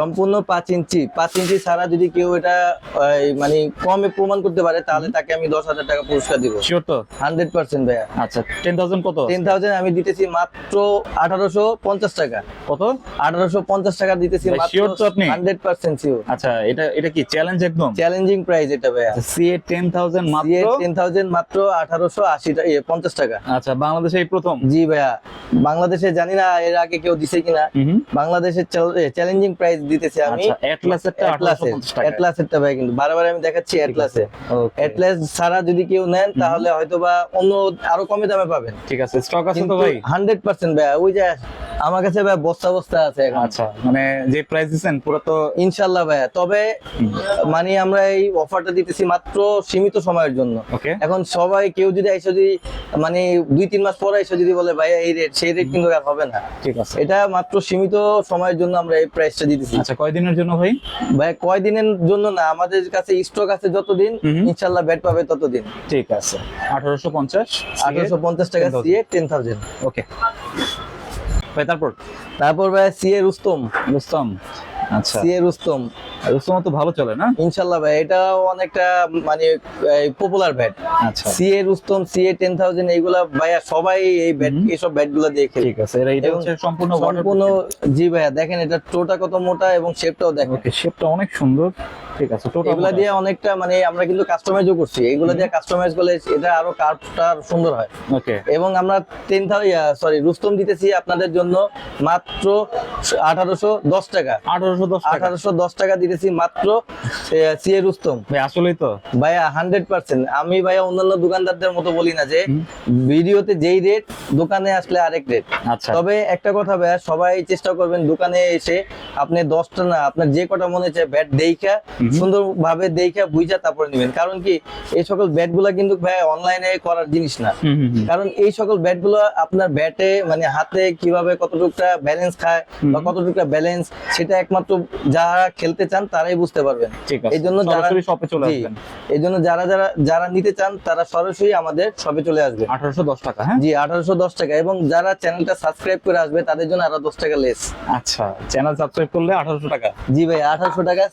Speaker 1: সম্পূর্ণ পাঁচ ইঞ্চি পাঁচ ইঞ্চি ছাড়া যদি কেউ এটা মানে কমে প্রমাণ করতে পারে তাহলে তাকে আমি দশ হাজার টাকা পুরস্কার দিব।
Speaker 2: শিওর তো?
Speaker 1: হান্ড্রেড পার্সেন্ট ভাইয়া।
Speaker 2: আচ্ছা টেন থাউজেন্ড কত?
Speaker 1: টেন থাউজেন্ড আমি দিতেছি মাত্র আঠারোশো পঞ্চাশ টাকা।
Speaker 2: কত?
Speaker 1: আঠারোশো পঞ্চাশ টাকা দিতেছি
Speaker 2: ভাই, তো আপনি?
Speaker 1: হান্ড্রেড পার্সেন্ট শিওর
Speaker 2: আচ্ছা এটা এটা কি চ্যালেঞ্জ একদম?
Speaker 1: চ্যালেঞ্জিং প্রাইস এটা ভাইয়া।
Speaker 2: সিএ টেন থাউজেন্ড মাত্র?
Speaker 1: টেন থাউজেন্ড মাত্র আঠারোশো আশি টাকা পঞ্চাশ টাকা।
Speaker 2: আচ্ছা বাংলাদেশে এই প্রথম?
Speaker 1: জি ভাইয়া। বাংলাদেশে জানি না এর আগে কেউ দিছে কিনা। বাংলাদেশের চ্যালেঞ্জিং প্রাইস দিতেছি আমি।
Speaker 2: আচ্ছা অ্যাটলাসেরটা
Speaker 1: অ্যাটলাসেরটা ভাই কিন্তু। বারবার আমি দেখাচ্ছি অ্যাটলাসে অ্যাটলাস ছাড়া যদি কেউ নেন তাহলে হয়তো বা অন্য আরও কমে দামে পাবেন।
Speaker 2: ঠিক আছে স্টক আছে তো ভাই?
Speaker 1: হান্ড্রেড পার্সেন্ট ভাই ওই যে আমার কাছে ভাই বস্তা বস্তা আছে
Speaker 2: আচ্ছা মানে যে প্রাইস দিচ্ছেন পুরো তো
Speaker 1: ইনশাল্লাহ ভাইয়া তবে মানে আমরা এই অফারটা দিতেছি মাত্র সীমিত সময়ের জন্য। এখন সবাই কেউ যদি এসে যদি মানে দুই তিন মাস পরে এসে যদি বলে ভাইয়া এই রেট সেই রেট কিন্তু আর হবে না।
Speaker 2: ঠিক আছে।
Speaker 1: এটা মাত্র সীমিত সময়ের জন্য আমরা এই প্রাইসটা দিতেছি।
Speaker 2: আচ্ছা কয়দিনের জন্য ভাই?
Speaker 1: ভাই কয়দিনের জন্য না আমাদের কাছে স্টক আছে যতদিন। ইনশাল্লাহ ব্যাট পাবে ততদিন।
Speaker 2: ঠিক আছে। আঠারোশো পঞ্চাশ
Speaker 1: আঠারোশো পঞ্চাশ টাকা
Speaker 2: 10,000
Speaker 1: সিএ টেন থাউজেন্ড
Speaker 2: ওকে ভাই তারপর?
Speaker 1: তারপর ভাই সিএ রুস্তম।
Speaker 2: রুস্তম। আচ্ছা।
Speaker 1: সিএ রুস্তম।
Speaker 2: রুস্তম তো ভালো চলে না?
Speaker 1: ইনশাল্লাহ ভাই এটাও অনেকটা মানে পপুলার ব্যাট
Speaker 2: আচ্ছা।
Speaker 1: সিএ রুস্তম সিএ এইগুলা ভাইয়া সবাই এই ব্যাট দিয়ে খেলে
Speaker 2: ঠিক আছে এটা হচ্ছে সম্পূর্ণ
Speaker 1: সম্পূর্ণ জি ভাইয়া দেখেন এটা টোটা কত মোটা এবং শেপটাও দেখেন।
Speaker 2: ওকে শেপটা অনেক সুন্দর। ঠিক আছে
Speaker 1: এগুলা দিয়ে অনেকটা মানে আমরা কিন্তু কাস্টমাইজও করছি। এগুলা দিয়ে কাস্টমাইজ করলে এটা আরও কার্ভটা সুন্দর হয়।
Speaker 2: ওকে।
Speaker 1: এবং আমরা টেন থাউজেন্ড সরি রুস্তম দিতেছি আপনাদের জন্য মাত্র আঠারোশো দশ টাকা।
Speaker 2: আঠারোশো আঠারোশো দশ টাকা।
Speaker 1: আঠারোশো দশ টাকা দিতেছি মাত্র সিএ রুস্তম
Speaker 2: আসলেই তো।
Speaker 1: ভাইয়া হান্ড্রেড পার্সেন্ট। আমি ভাইয়া অন্যান্য দোকানদারদের মতো বলি না যে ভিডিওতে যেই রেট দোকানে আসলে আরেক রেট
Speaker 2: আচ্ছা।
Speaker 1: তবে একটা কথা ভাইয়া সবাই চেষ্টা করবেন দোকানে এসে আপনি দশটা না আপনার যে কটা মনে চায় ব্যাট দেইখা সুন্দর ভাবে দেইখা বুঝা তারপরে নেবেন। কারণ কি এই সকল ব্যাটগুলা কিন্তু ভাইয়া অনলাইনে করার জিনিস না। কারণ এই সকল ব্যাটগুলো আপনার ব্যাটে মানে হাতে কীভাবে কতটুকটা ব্যালেন্স খায় বা কতটুকটা ব্যালেন্স সেটা একমাত্র যারা খেলতে চান তারাই বুঝতে পারবেন। এই জন্য
Speaker 2: সরাসরি শপে চলে আসবেন।
Speaker 1: এই জন্য যারা যারা যারা নিতে চান তারা সরাসরি আমাদের শপে চলে আসবে।
Speaker 2: আঠারোশো দশ টাকা হ্যাঁ?
Speaker 1: জি আঠারোশো দশ টাকা। এবং যারা চ্যানেলটা সাবস্ক্রাইব করে আসবে তাদের জন্য আরও দশ টাকা লেস
Speaker 2: আচ্ছা চ্যানেল সাবস্ক্রাইব করলে আঠারোশো টাকা।
Speaker 1: জি ভাই আঠারোশো টাকা।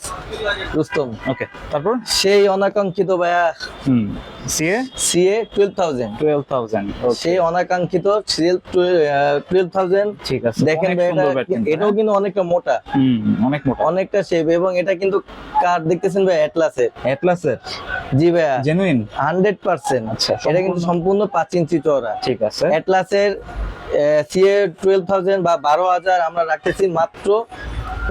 Speaker 1: রুস্তম।
Speaker 2: ওকে তারপর?
Speaker 1: সেই অনাকাঙ্ক্ষিত ভাইয়া।
Speaker 2: হুম CA?
Speaker 1: CA twelve thousand
Speaker 2: twelve thousand
Speaker 1: সেই অনাকাঙ্ক্ষিত টুয়েলভ থাউজেন্ড
Speaker 2: ঠিক আছে
Speaker 1: দেখেন ভাই
Speaker 2: সুন্দর
Speaker 1: এটা
Speaker 2: ব্যাট কিন্তু
Speaker 1: এটাও কিন্তু অনেকটা মোটা।
Speaker 2: হুম অনেক মোটা।
Speaker 1: অনেকটা শেপ এবং এটা কিন্তু কার দেখতেছেন ভাই? অ্যাটলাসের
Speaker 2: অ্যাটলাসের
Speaker 1: জি ভাইয়া।
Speaker 2: জেনুইন
Speaker 1: হান্ড্রেড পার্সেন্ট
Speaker 2: আচ্ছা,
Speaker 1: এটা কিন্তু সম্পূর্ণ পাঁচ ইঞ্চি চওড়া।
Speaker 2: ঠিক আছে।
Speaker 1: অ্যাটলাসের সিএ টুয়েলভ থাউজেন্ড বা বারো হাজার আমরা রাখতেছি মাত্র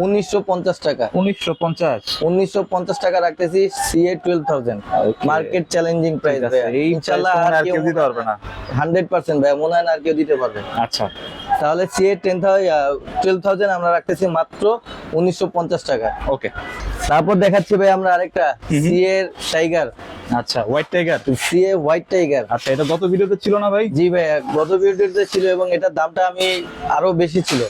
Speaker 1: উনিশশো পঞ্চাশ টাকা।
Speaker 2: উনিশশো পঞ্চাশ।
Speaker 1: উনিশশো পঞ্চাশ টাকা রাখতেছি CA twelve thousand market challenging price ইনশাল্লাহ আর
Speaker 2: কেউ দিতে পারবে না।
Speaker 1: হান্ড্রেড পার্সেন্ট ভাই মনে হয় না আর কেউ দিতে পারবে।
Speaker 2: আচ্ছা।
Speaker 1: তাহলে সিএ টেন টুয়েলভ থাউজেন্ড আমরা রাখতেছি মাত্র উনিশশো পঞ্চাশ টাকা।
Speaker 2: ওকে
Speaker 1: তারপর দেখাচ্ছি ভাই আমরা আরেকটা সিএ টাইগার
Speaker 2: আচ্ছা white tiger
Speaker 1: CA white tiger
Speaker 2: আচ্ছা এটা গত ভিডিওতে ছিল না ভাই?
Speaker 1: জি ভাই গত ভিডিওতে ছিল এবং এটার দামটা আমি আরও বেশি ছিল।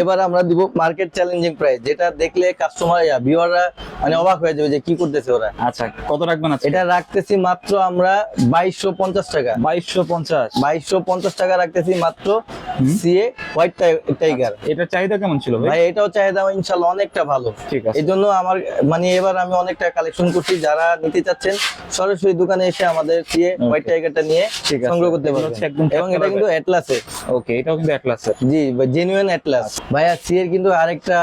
Speaker 1: এবার আমরা দিব মার্কেট চ্যালেঞ্জিং প্রাইস যেটা দেখলে কাস্টমার ভিউয়াররা মানে অবাক হয়ে যাবে যে কি করতেছে ওরা।
Speaker 2: আচ্ছা কত রাখবেন
Speaker 1: এটা রাখতেছি মাত্র আমরা বাইশশো পঞ্চাশ টাকা।
Speaker 2: বাইশশো পঞ্চাশ?
Speaker 1: বাইশশো পঞ্চাশ টাকা রাখতেছি মাত্র সিএ হোয়াইট টাইগার।
Speaker 2: এটার চাহিদা কেমন ছিল ভাই?
Speaker 1: ভাই এটাও চাহিদা ইনশাল্লাহ অনেকটা ভালো।
Speaker 2: ঠিক আছে।
Speaker 1: এই জন্য আমার মানে এবার আমি অনেকটা কালেকশন করছি যারা নিতে চাচ্ছেন সরাসরি দোকানে এসে আমাদের সিএ হোয়াইট টাইগারটা নিয়ে সংগ্রহ করতে পারবেন। এবং এটা কিন্তু অ্যাটলাসের
Speaker 2: ওকে এটাও কিন্তু অ্যাটলাসের
Speaker 1: জি জেনুইন অ্যাটলাস ভাইয়া সি এর কিন্তু আরেকটা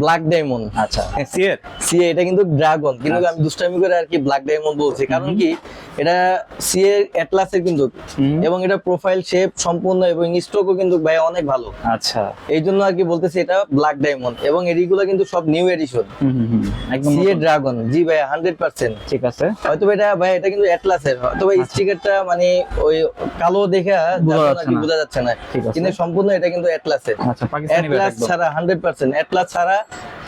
Speaker 1: ব্ল্যাক ডায়মন্ড
Speaker 2: আচ্ছা। সিএর
Speaker 1: সি এটা কিন্তু ড্রাগন কিন্তু
Speaker 2: আচ্ছা।
Speaker 1: আমি দুষ্টামি করে আর কি ব্ল্যাক ডায়মন্ড বলছি কারণ কি এটা সি এর অ্যাটলাসের কিন্তু এবং এটা প্রোফাইল শেপ সম্পূর্ণ এবং স্ট্রোকও কিন্তু ভাই অনেক ভালো।
Speaker 2: আচ্ছা।
Speaker 1: এই জন্য আর কি বলতেছি এটা ব্ল্যাক ডায়মন্ড এবং এডিগুলো কিন্তু সব নিউ এডিশন
Speaker 2: হুম হুম হুম। একদম
Speaker 1: সি ড্রাগন জি ভাই হান্ড্রেড পার্সেন্ট
Speaker 2: ঠিক আছে।
Speaker 1: হয়তো এটা ভাই এটা কিন্তু অ্যাটলাসের হয়তো ভাই স্টিকারটা মানে ওই কালো দেখে
Speaker 2: বোঝা যাচ্ছে না।
Speaker 1: কিন্তু সম্পূর্ণ এটা কিন্তু অ্যাটলাসের
Speaker 2: আচ্ছা পাকিস্তানি
Speaker 1: অ্যাটলাস ছাড়া হান্ড্রেড পার্সেন্ট অ্যাটলাস ছাড়া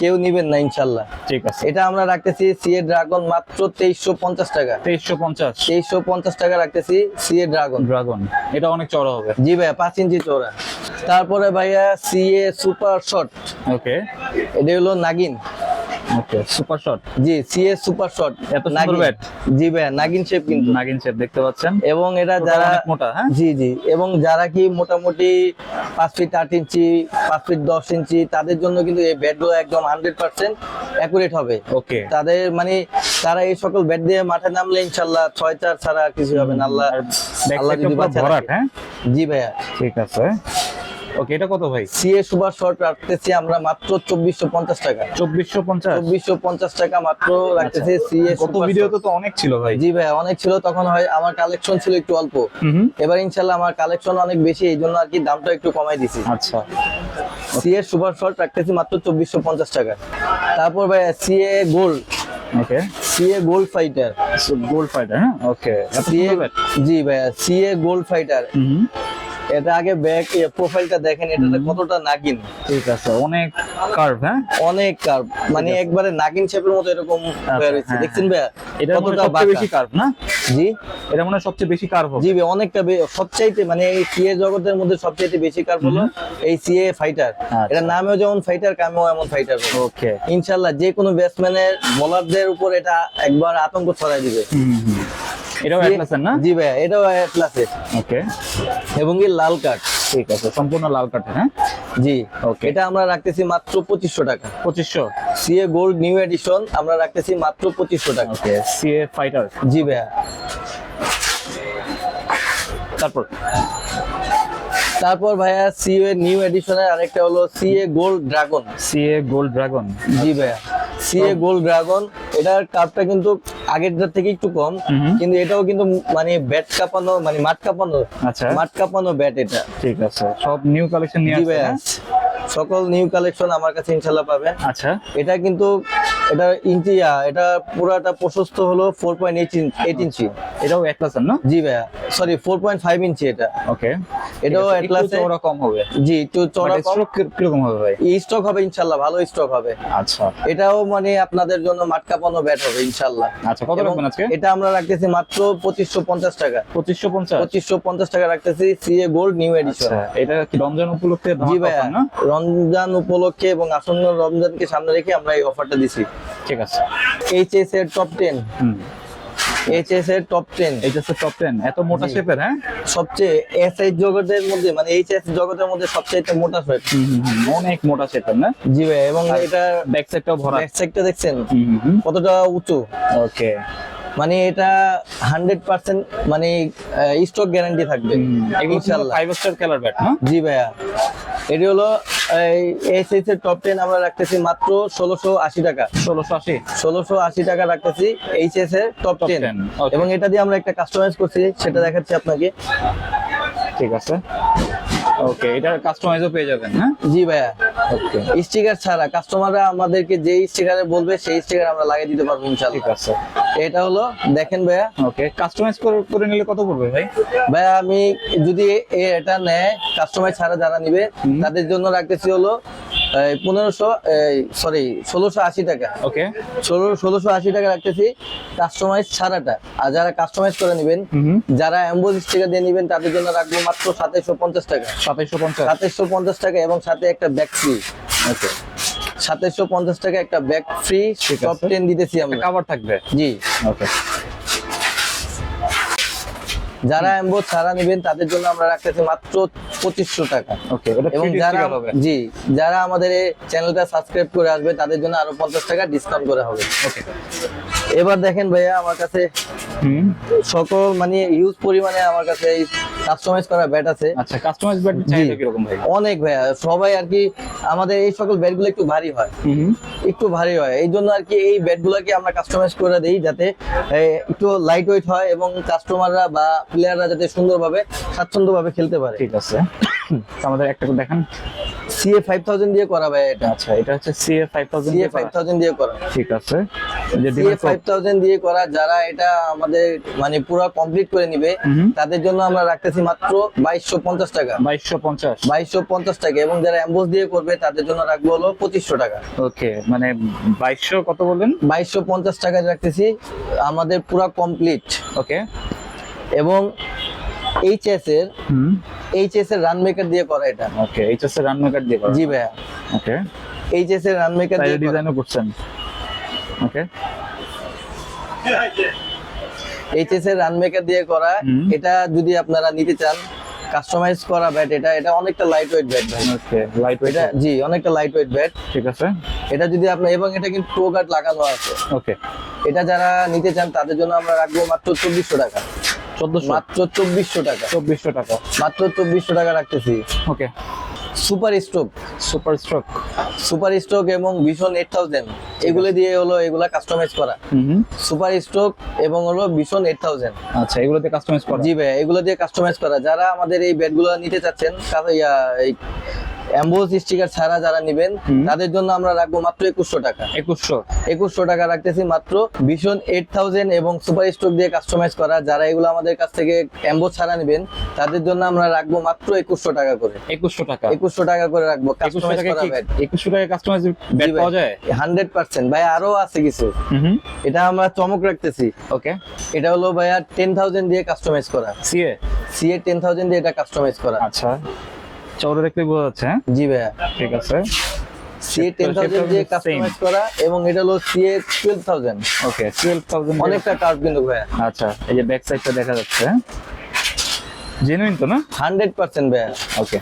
Speaker 1: কেউ নিবেন না ইনশাল্লাহ।
Speaker 2: ঠিক আছে।
Speaker 1: এটা আমরা রাখতেছি সিএ ড্রাগন মাত্র তেইশশো পঞ্চাশ টাকা।
Speaker 2: তেইশশো পঞ্চাশ।
Speaker 1: তেইশশো পঞ্চাশ টাকা রাখতেছি সিএ ড্রাগন
Speaker 2: ড্রাগন এটা অনেক চড়া হবে।
Speaker 1: জি ভাইয়া পাঁচ ইঞ্চি চড়া তারপরে ভাইয়া সিএ সুপার শট
Speaker 2: ওকে
Speaker 1: এটা হলো নাগিন।
Speaker 2: ওকে সুপার শট
Speaker 1: জি সিএ সুপার শট
Speaker 2: এত সুন্দর ব্যাট
Speaker 1: জি ভাইয়া নাগিন শেপ কিন্তু।
Speaker 2: নাগিন শেপ দেখতে পাচ্ছেন।
Speaker 1: এবং এটা যারা
Speaker 2: মোটা হ্যাঁ?
Speaker 1: জি জি। এবং যারা কি মোটামুটি পাঁচ ফিট আট ইঞ্চি পাঁচ ফিট দশ ইঞ্চি তাদের জন্য কিন্তু এই ব্যাটগুলো একদম হান্ড্রেড পার্সেন্ট অ্যাকুরেট হবে।
Speaker 2: ওকে
Speaker 1: তাদের মানে তারা এই সকল ব্যাট দিয়ে মাঠে নামলে ইনশাল্লাহ ছয় চার ছাড়া কিছু হবে না। আল্লাহ আল্লাহ যদি বাঁচা
Speaker 2: ভরাট
Speaker 1: রাখে।
Speaker 2: হ্যাঁ?
Speaker 1: জি ভাইয়া।
Speaker 2: ঠিক আছে। ওকে এটা কত ভাই?
Speaker 1: সিএ সুপার শর্ট রাখতেছি আমরা মাত্র চব্বিশশো পঞ্চাশ টাকা।
Speaker 2: চব্বিশশো পঞ্চাশ?
Speaker 1: চব্বিশশো পঞ্চাশ টাকা মাত্র রাখতেছি সিএ
Speaker 2: গত ভিডিওতে তো অনেক ছিল ভাই।
Speaker 1: জি ভাইয়া অনেক ছিল তখন হয় আমার কালেকশন ছিল একটু অল্প। এবার ইনশাল্লাহ আমার কালেকশন অনেক বেশি এই জন্য আর কি দামটা একটু কমাই দিছি।
Speaker 2: আচ্ছা।
Speaker 1: সিএ সুপার শর্ট রাখতেছি মাত্র চব্বিশশো পঞ্চাশ টাকা। তারপর ভাইয়া CA gold.
Speaker 2: Okay.
Speaker 1: CA gold fighter.
Speaker 2: Gold fighter হ্যাঁ? ওকে।
Speaker 1: সিএ জি ভাইয়া সিএ গোল্ড ফাইটার। এটা আগে ব্যাক প্রোফাইলটা দেখেন এটা কতটা নাগিন।
Speaker 2: ঠিক আছে অনেক কার্ভ হ্যাঁ?
Speaker 1: অনেক কার্ভ মানে একবারে নাগিন শেপের মতো এরকম হয়ে রয়েছে।
Speaker 2: হ্যাঁ,
Speaker 1: দেখছেন ভাইয়া?
Speaker 2: এটা
Speaker 1: কতটা
Speaker 2: বেশি কার্ভ না?
Speaker 1: জি।
Speaker 2: এটা মনে সবচেয়ে বেশি কার্ভ
Speaker 1: জি ভাই অনেকটা সবচাইতে মানে এই সিএ জগতের মধ্যে সবচাইতে বেশি কার্ভ হলো এই সিএ ফাইটার
Speaker 2: আচ্ছা।
Speaker 1: এটা নামেও যেমন ফাইটার কামেও এমন ফাইটার
Speaker 2: ওকে
Speaker 1: ইনশাল্লাহ যে কোনো ব্যাটসম্যানের বোলারদের উপর এটা একবার আতঙ্ক ছড়াই দিবে।
Speaker 2: এটাও অ্যাটলাসের না?
Speaker 1: জি ভাইয়া এটাও প্লাসে
Speaker 2: ওকে
Speaker 1: এবং কি লাল কার্ড
Speaker 2: ঠিক আছে সম্পূর্ণ লাল কাঠে হ্যাঁ?
Speaker 1: জি।
Speaker 2: Okay.
Speaker 1: এটা আমরা রাখতেছি মাত্র পঁচিশশো টাকা।
Speaker 2: পঁচিশশো?
Speaker 1: সিএ গোল্ড নিউ এডিশন আমরা রাখতেছি মাত্র পঁচিশশো টাকা।
Speaker 2: ওকে সিএ ফাইটার।
Speaker 1: জি ভাইয়া।
Speaker 2: তারপর?
Speaker 1: তারপর ভাইয়া সিএ নিউ এডিশনের আরেকটা হলো CA gold dragon.
Speaker 2: CA gold dragon.
Speaker 1: জি ভাইয়া। CA gold dragon. এটার কাপটা কিন্তু আগেরটার থেকে একটু কম কিন্তু এটাও কিন্তু মানে ব্যাট কাঁপানো মানে মাঠ কাঁপানো
Speaker 2: আচ্ছা।
Speaker 1: মাঠ কাঁপানো ব্যাট এটা।
Speaker 2: ঠিক আছে। সব নিউ কালেকশন নিয়ে আসছে?
Speaker 1: সকল নিউ কালেকশন আমার কাছে ইনশাল্লাহ পাবেন।
Speaker 2: আচ্ছা।
Speaker 1: এটা কিন্তু এটা ইঞ্চি এটা পুরাটা প্রশস্ত হলো ফোর পয়েন্ট এইট ইঞ্চি
Speaker 2: এটাও অ্যাটলাসের না?
Speaker 1: জি ভাইয়া। Sorry four point five inch এটা।
Speaker 2: ওকে
Speaker 1: এটাও অ্যাটলাসে
Speaker 2: চওড়া কম হবে।
Speaker 1: জি একটু চড়া কম।
Speaker 2: কীরকম হবে ভাই?
Speaker 1: স্টক হবে ইনশাল্লাহ ভালো স্টক হবে।
Speaker 2: আচ্ছা।
Speaker 1: এটাও মানে আপনাদের জন্য মাঠ কাঁপানো ব্যাট হবে ইনশাল্লাহ
Speaker 2: আচ্ছা কত রাখবেন আজকে?
Speaker 1: এটা আমরা রাখতেছি মাত্র পঁচিশশো পঞ্চাশ টাকা।
Speaker 2: পঁচিশশো পঞ্চাশ?
Speaker 1: পঁচিশশো পঞ্চাশ টাকা রাখতেছি সিএ গোল্ড নিউ এডিশন
Speaker 2: এটা কি রমজান উপলক্ষে
Speaker 1: জি ভাইয়া।
Speaker 2: না?
Speaker 1: রমজান উপলক্ষে এবং আসন্ন রমজানকে সামনে রেখে আমরা এই অফারটা দিছি।
Speaker 2: ঠিক আছে।
Speaker 1: এইচএস এর টপ টেন
Speaker 2: হুম।
Speaker 1: এইচএস এর টপ টেন
Speaker 2: এটা হচ্ছে টপ টেন এত মোটা। শেপের হ্যাঁ?
Speaker 1: সবচেয়ে এসআই জগতের মধ্যে মানে এইচএস জগতের মধ্যে সবচেয়ে মোটা
Speaker 2: হুম, অনেক মোটা শেপের না?
Speaker 1: জি ভাই এবং এটা
Speaker 2: ব্যাক সাইডটাও ভরা।
Speaker 1: ব্যাক সাইডটা দেখছেন? কতটা উঁচু?
Speaker 2: ওকে
Speaker 1: মানে এটা হান্ড্রেড পার্সেন্ট মানে স্টক গ্যারান্টি থাকবে ইনশাল্লাহ।
Speaker 2: ফাইভ স্টার খেলার ব্যাট
Speaker 1: জি ভাইয়া। এটি হলো এইচএস এর টপ টেন আমরা রাখতেছি মাত্র ষোলোশো আশি টাকা।
Speaker 2: ষোলোশো আশি?
Speaker 1: ষোলোশো আশি টাকা রাখতেছি এইচএস এর টপ টেন এবং এটা দিয়ে আমরা একটা কাস্টমাইজ করছি সেটা দেখাচ্ছি আপনাকে।
Speaker 2: ঠিক আছে। ওকে এটা কাস্টমাইজও পেয়ে যাবেন হ্যাঁ?
Speaker 1: জি ভাইয়া।
Speaker 2: ওকে
Speaker 1: স্টিকার ছাড়া কাস্টমাররা আমাদেরকে যেই স্টিকারে বলবে সেই স্টিকার আমরা লাগিয়ে দিতে পারব
Speaker 2: ঠিক
Speaker 1: ইনশাআল্লাহ
Speaker 2: আছে।
Speaker 1: এটা হলো দেখেন ভাইয়া।
Speaker 2: ওকে কাস্টমাইজ করে করে নিলে কত পড়বে ভাই?
Speaker 1: ভাইয়া আমি যদি এটা নেয় কাস্টমাইজ ছাড়া যারা নিবে তাদের জন্য রাখতেছি হলো পনেরোশো সরি ষোলোশো আশি টাকা।
Speaker 2: ওকে
Speaker 1: ষোলো ষোলোশো আশি টাকা রাখতেছি কাস্টমাইজ ছাড়াটা। আর যারা কাস্টমাইজ করে নেবেন যারা অ্যাম্বোজ স্টিকার দিয়ে নেবেন তাদের জন্য রাখব মাত্র সাতাইশো পঞ্চাশ টাকা।
Speaker 2: সাতাইশশো পঞ্চাশ।
Speaker 1: সাতাইশো পঞ্চাশ টাকা এবং সাথে একটা ব্যাগ ফ্রি
Speaker 2: ওকে
Speaker 1: সাতাইশো পঞ্চাশ টাকা একটা ব্যাগ ফ্রি টপ টেন দিতেছি আমরা।
Speaker 2: কাভার থাকবে?
Speaker 1: জি।
Speaker 2: ওকে
Speaker 1: যারা অ্যাম্বো ছাড়া নেবেন তাদের জন্য আমরা রাখতেছি মাত্র পঁচিশশো টাকা।
Speaker 2: ওকে
Speaker 1: এবং যারা জি যারা আমাদের এই চ্যানেলটা সাবস্ক্রাইব করে আসবে তাদের জন্য আরও পঞ্চাশ টাকা ডিসকাউন্ট করা হবে।
Speaker 2: ওকে
Speaker 1: এবার দেখেন ভাইয়া আমার কাছে সকল মানে ইউজ পরিমাণে আমার কাছে কাস্টমাইজ করা ব্যাট আছে।
Speaker 2: আচ্ছা কাস্টমাইজ ব্যাট চাইলে কীরকম ভাই?
Speaker 1: অনেক ভাইয়া সবাই আর কি আমাদের এই সকল ব্যাটগুলো একটু ভারী হয়। একটু ভারী হয়। এই জন্য আর কি এই ব্যাটগুলোকে আমরা কাস্টমাইজ করে দেই যাতে একটু লাইট ওয়েট হয় এবং কাস্টমাররা বা প্লেয়াররা যাতে সুন্দরভাবে স্বাচ্ছন্দ্যভাবে খেলতে পারে।
Speaker 2: ঠিক আছে। আমাদের একটা দেখান।
Speaker 1: সিএ ফাইভ থাউজেন্ড দিয়ে করা ভাই এটা।
Speaker 2: আচ্ছা এটা হচ্ছে CA five thousand
Speaker 1: CA five thousand দিয়ে করা।
Speaker 2: ঠিক আছে।
Speaker 1: সিএ ফাইভ থাউজেন্ড দিয়ে করা যারা এটা আমাদের মানে পুরো কমপ্লিট করে নিবে। তাদের জন্য আমরা রাখতেছি মাত্র বাইশশো পঞ্চাশ টাকা।
Speaker 2: বাইশশো পঞ্চাশ।
Speaker 1: বাইশশো পঞ্চাশ টাকা। এবং যারা অ্যাম্বোজ দিয়ে করবে তাদের জন্য রাখব হলো পঁচিশশো টাকা।
Speaker 2: ওকে মানে বাইশশো কত বললেন
Speaker 1: বাইশশো পঞ্চাশ টাকা রাখতেছি। আমাদের পুরো কমপ্লিট
Speaker 2: ওকে।
Speaker 1: এবং এইচএস এর
Speaker 2: হুম।
Speaker 1: এইচএস এর রান মেকার দিয়ে করা এটা।
Speaker 2: ওকে এইচএস এর রান মেকার দিয়ে করা।
Speaker 1: জি ভাইয়া।
Speaker 2: ওকে।
Speaker 1: এইচএস এর রান মেকার দিয়ে।
Speaker 2: ডিজাইনও করছেন। ওকে।
Speaker 1: এইচএস এর রান মেকার দিয়ে করা। এটা যদি আপনারা নিতে চান কাস্টমাইজ করা ব্যাট এটা এটা অনেকটা লাইট ওয়েট ব্যাট ভাই
Speaker 2: ওকে লাইট ওয়েট
Speaker 1: জি অনেকটা লাইট ওয়েট ব্যাট
Speaker 2: ঠিক আছে।
Speaker 1: এটা যদি আপনার এবং এটা কিন্তু প্রো গার্ড লাগানো আছে।
Speaker 2: ওকে
Speaker 1: এটা যারা নিতে চান তাদের জন্য আমরা রাখব মাত্র চব্বিশশো টাকা। মাত্র চব্বিশশো টাকা।
Speaker 2: চব্বিশশো টাকা।
Speaker 1: মাত্র চব্বিশশো টাকা রাখতেছি।
Speaker 2: Okay
Speaker 1: super stroke
Speaker 2: super stroke
Speaker 1: super stroke এবং ভীষণ এইট থাউজেন্ড এগুলো দিয়ে হলো এগুলা কাস্টমাইজ করা। সুপার স্ট্রোক এবং হলো ভীষণ এইট থাউজেন্ড
Speaker 2: আচ্ছা এগুলোতে কাস্টমাইজ করা।
Speaker 1: জি ভাই এগুলো দিয়ে কাস্টমাইজ করা। যারা আমাদের এই ব্যাটগুলো নিতে চাচ্ছেন এই অ্যাম্বোজ স্টিকার ছাড়া যারা নেবেন তাদের জন্য আমরা রাখব মাত্র একুশশো টাকা।
Speaker 2: একুশশো।
Speaker 1: একুশশো টাকা রাখতেছি মাত্র ভীষণ এইট থাউজেন্ড এবং সুপার স্টক দিয়ে কাস্টমাইজ করা। যারা এগুলো আমাদের কাছ থেকে অ্যাম্বোজ ছাড়া নেবেন তাদের জন্য আমরা রাখব মাত্র একুশশো টাকা করে।
Speaker 2: একুশশো টাকা।
Speaker 1: একুশশো টাকা করে রাখব
Speaker 2: একুশশো টাকা কাস্টমাইজ ব্যাট পাওয়া যায়?
Speaker 1: হান্ড্রেড পার্সেন্ট ভাই আরও আছে কিছু। এটা আমরা চমক রাখতেছি।
Speaker 2: ওকে
Speaker 1: এটা হলো ভাইয়া টেন থাউজেন্ড দিয়ে কাস্টমাইজ করা।
Speaker 2: সিএ
Speaker 1: সিএ টেন থাউজেন্ড দিয়ে এটা কাস্টমাইজ করা।
Speaker 2: আচ্ছা। চৌড়া দেখতে বোঝা যাচ্ছে হ্যাঁ?
Speaker 1: জি ভাইয়া।
Speaker 2: ঠিক আছে।
Speaker 1: সিএ টেন থাউজেন্ড দিয়ে কাস্টমাইজ করা এবং এটা হলো CA twelve thousand
Speaker 2: okay twelve thousand
Speaker 1: অনেকটা কার্ভ কিন্তু ভাইয়া।
Speaker 2: আচ্ছা এই যে ব্যাক সাইডটা দেখা যাচ্ছে জেনুইন তো না?
Speaker 1: হান্ড্রেড পার্সেন্ট ভাইয়া।
Speaker 2: ওকে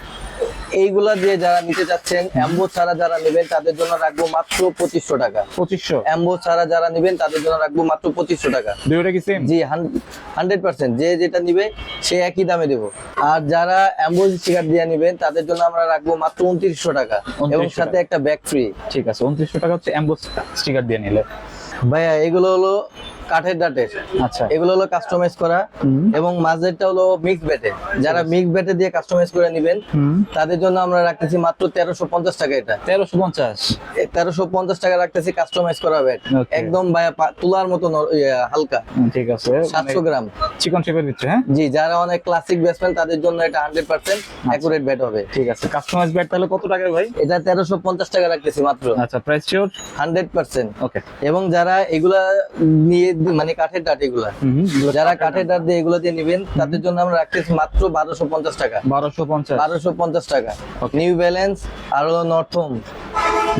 Speaker 1: এইগুলা দিয়ে যারা নিতে চাচ্ছেন অ্যাম্বো ছাড়া যারা নেবেন তাদের জন্য রাখব মাত্র পঁচিশশো টাকা।
Speaker 2: পঁচিশশো?
Speaker 1: অ্যাম্বো ছাড়া যারা নেবেন তাদের জন্য রাখব মাত্র পঁচিশশো টাকা।
Speaker 2: দুইটা কি সেম
Speaker 1: জি হান্ড্রেড পার্সেন্ট যে যেটা নিবে সে একই দামে দেবো। আর যারা অ্যাম্বোজ স্টিকার দিয়ে নেবেন তাদের জন্য আমরা রাখব মাত্র উনত্রিশশো টাকা। এবং সাথে একটা ব্যাগ ফ্রি
Speaker 2: ঠিক আছে উনত্রিশশো টাকা হচ্ছে অ্যাম্বোস স্টিকার দিয়ে নিলে।
Speaker 1: ভাইয়া এগুলো হলো কাঠের ডাটের
Speaker 2: আচ্ছা।
Speaker 1: এগুলো হলো কাস্টমাইজ করা এবং মাঝেরটা হলো মিক্স ব্যাটে যারা মিক্স ব্যাটে দিয়ে কাস্টমাইজ করে নেবেন তাদের জন্য আমরা রাখতেছি মাত্র তেরোশো পঞ্চাশ টাকা এটা।
Speaker 2: তেরোশো পঞ্চাশ।
Speaker 1: তেরোশো পঞ্চাশ টাকা রাখতেছি কাস্টমাইজ করা ব্যাট একদম ভাইয়া তুলার মতো ইয়ে, হালকা।
Speaker 2: ঠিক আছে।
Speaker 1: সাতশো গ্রাম।
Speaker 2: চিকন শেপের ভিতরে হ্যাঁ?
Speaker 1: জি যারা অনেক ক্লাসিক ব্যাটসম্যান তাদের জন্য এটা হান্ড্রেড পার্সেন্ট অ্যাকুরেট ব্যাট হবে।
Speaker 2: ঠিক আছে। কাস্টমাইজ ব্যাট তাহলে কত টাকা ভাই?
Speaker 1: এটা তেরোশো পঞ্চাশ টাকা রাখতেছি মাত্র।
Speaker 2: আচ্ছা price sure
Speaker 1: hundred percent
Speaker 2: okay
Speaker 1: এবং যারা এগুলা নিয়ে মানে কাঠের ডাট এগুলা। যারা কাঠের ডাট দিয়ে এগুলো দিয়ে নিবেন তাদের জন্য আমরা রাখতেছি মাত্র বারোশো পঞ্চাশ টাকা।
Speaker 2: বারোশো পঞ্চাশ।
Speaker 1: বারোশো পঞ্চাশ টাকা। নিউ ব্যালেন্স আরও হলো নর্থম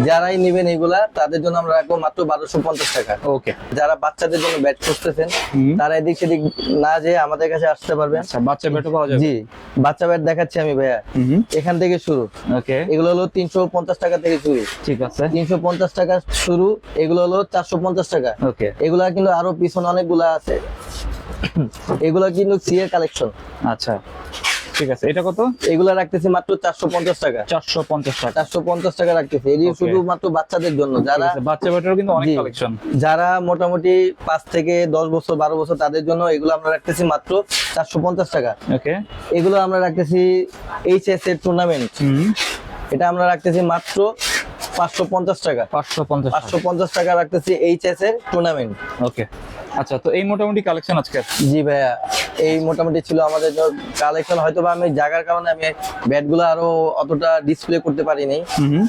Speaker 1: যারাই নিবেন এগুলা তাদের জন্য আমরা রাখব মাত্র বারোশো পঞ্চাশ টাকা।
Speaker 2: ওকে।
Speaker 1: যারা বাচ্চাদের জন্য ব্যাট খুঁজতেছেন তারা এদিক সেদিক না যেয়ে আমাদের কাছে আসতে পারবেন।
Speaker 2: আচ্ছা বাচ্চা ব্যাটও পাওয়া যাবে?
Speaker 1: জি বাচ্চা ব্যাট দেখাচ্ছি আমি ভাইয়া। এখান থেকে শুরু।
Speaker 2: ওকে।
Speaker 1: এগুলো হলো তিনশো পঞ্চাশ টাকা থেকে শুরু।
Speaker 2: ঠিক আছে।
Speaker 1: তিনশো পঞ্চাশ টাকা শুরু এগুলো হলো চারশো পঞ্চাশ টাকা।
Speaker 2: ওকে।
Speaker 1: এগুলা কিন্তু আরও পিছনে অনেকগুলা আছে। এগুলা কিন্তু সিএর কালেকশন
Speaker 2: আচ্ছা। ঠিক আছে এটা কত?
Speaker 1: এগুলো রাখতেছি মাত্র চারশো পঞ্চাশ টাকা।
Speaker 2: চারশো পঞ্চাশ টাকা।
Speaker 1: চারশো পঞ্চাশ টাকা রাখতেছি। এটি
Speaker 2: Okay.
Speaker 1: শুধুমাত্র বাচ্চাদের জন্য। যারা
Speaker 2: বাচ্চা ব্যাটেরও কিন্তু অনেক কালেকশন
Speaker 1: যারা মোটামুটি পাঁচ থেকে দশ বছর বারো বছর তাদের জন্য এগুলো আমরা রাখতেছি মাত্র চারশো পঞ্চাশ টাকা।
Speaker 2: ওকে
Speaker 1: এগুলো আমরা রাখতেছি এইচএস এর টুর্নামেন্ট এটা আমরা রাখতেছি মাত্র পাঁচশো পঞ্চাশ টাকা।
Speaker 2: পাঁচশো পঞ্চাশ
Speaker 1: পাঁচশো পঞ্চাশ টাকা রাখতেছি এইচএস এর টুর্নামেন্ট
Speaker 2: ওকে আচ্ছা তো এই মোটামুটি কালেকশন আজকে
Speaker 1: জি ভাইয়া। এই মোটামুটি ছিল আমাদের কালেকশন হয়তো বা আমি জায়গার কারণে আমি ব্যাটগুলো আরও অতটা ডিসপ্লে করতে পারিনি।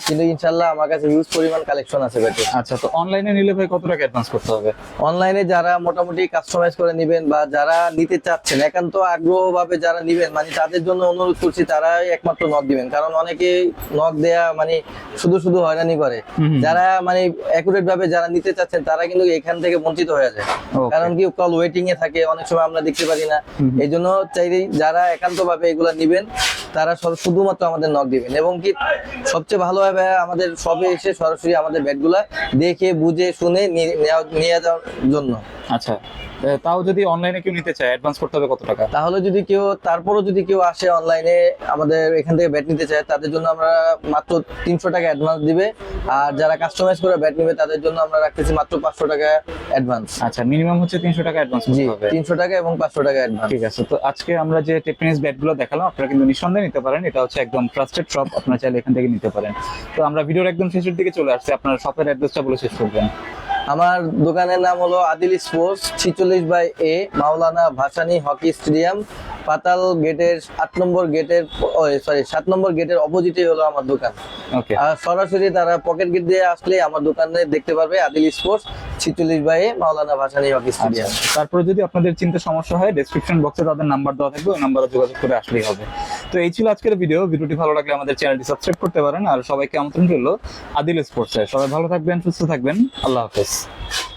Speaker 1: কিন্তু ইনশাল্লাহ আমার কাছে হিউজ পরিমাণ কালেকশন আছে ব্যাটের
Speaker 2: আচ্ছা তো অনলাইনে নিলে ভাই কত টাকা অ্যাডভান্স করতে হবে?
Speaker 1: অনলাইনে যারা মোটামুটি কাস্টমাইজ করে নেবেন বা যারা নিতে চাচ্ছেন একান্ত আগ্রহ ভাবে যারা নিবেন মানে তাদের জন্য অনুরোধ করছি তারাই একমাত্র নক দিবেন। কারণ অনেকে নক দেয়া মানে শুধু শুধু হয়রানি করে। যারা মানে অ্যাকুরেট ভাবে যারা নিতে চাচ্ছেন তারা কিন্তু এখান থেকে বঞ্চিত হয়ে যায়। কারণ কি কল ওয়েটিং এ থাকে অনেক সময় আমরা দেখতে পারি না
Speaker 2: হুম।
Speaker 1: এই জন্য চাইলেই যারা একান্ত ভাবে এগুলা নিবেন তারা শুধুমাত্র আমাদের নক দিবেন। এবং কি সবচেয়ে ভালো হবে আমাদের সবে এসে সরাসরি আমাদের ব্যাটগুলা দেখে বুঝে শুনে নিয়ে যাওয়ার জন্য।
Speaker 2: আচ্ছা। তাও যদি অনলাইনে কেউ নিতে চায় অ্যাডভান্স করতে হবে কত টাকা?
Speaker 1: তাহলে যদি কেউ তারপরও যদি কেউ আসে অনলাইনে আমাদের এখান থেকে ব্যাট নিতে চায় তাদের জন্য আমরা মাত্র তিনশো টাকা অ্যাডভান্স দিবে। আর যারা কাস্টমাইজ করে ব্যাট নিবে তাদের জন্য আমরা রাখতেছি মাত্র পাঁচশো টাকা অ্যাডভান্স
Speaker 2: আচ্ছা মিনিমাম হচ্ছে তিনশো টাকা অ্যাডভান্স
Speaker 1: জি তিনশো টাকা এবং পাঁচশো টাকা অ্যাডভান্স
Speaker 2: ঠিক আছে তো আজকে আমরা যে টেকনিক্স ব্যাটগুলো দেখালাম আপনারা কিন্তু নিঃসন্দেহে নিতে পারেন। এটা হচ্ছে একদম ট্রাস্টেড শপ আপনারা চাইলে এখান থেকে নিতে পারেন। তো আমরা ভিডিওর একদম শেষের দিকে চলে আসছি। আপনার শপের অ্যাড্রেসটা বলে শেষ করবেন।
Speaker 1: আমার দোকানের নাম হলো আদিল স্পোর্টস ছিচল্লিশ by A Maulana Bhasani hockey stadium. পাতাল গেটের আট নম্বর গেটের সরি সাত নম্বর গেটের অপোজিটে হলো আমার দোকান। আর সরাসরি তারা পকেট গেট দিয়ে আসলে আমার দোকানে দেখতে পারবে আদিল স্পোর্টস ছিচল্লিশ by A Maulana Bhasani hockey stadium.
Speaker 2: তারপরে যদি আপনাদের চিন্তা সমস্যা হয় ডেসক্রিপশন বক্সে তাদের নাম্বার দেওয়া থাকবে ওই নাম্বারে যোগাযোগ করে আসলেই হবে। তো এই ছিল আজকের ভিডিও ভিডিওটি ভালো লাগলে আমাদের চ্যানেলটি সাবস্ক্রাইব করতে পারেন। আর সবাইকে আমন্ত্রণ রইল আদিল স্পোর্টসে। সবাই ভালো থাকবেন সুস্থ থাকবেন। আল্লাহ হাফেজ। guys.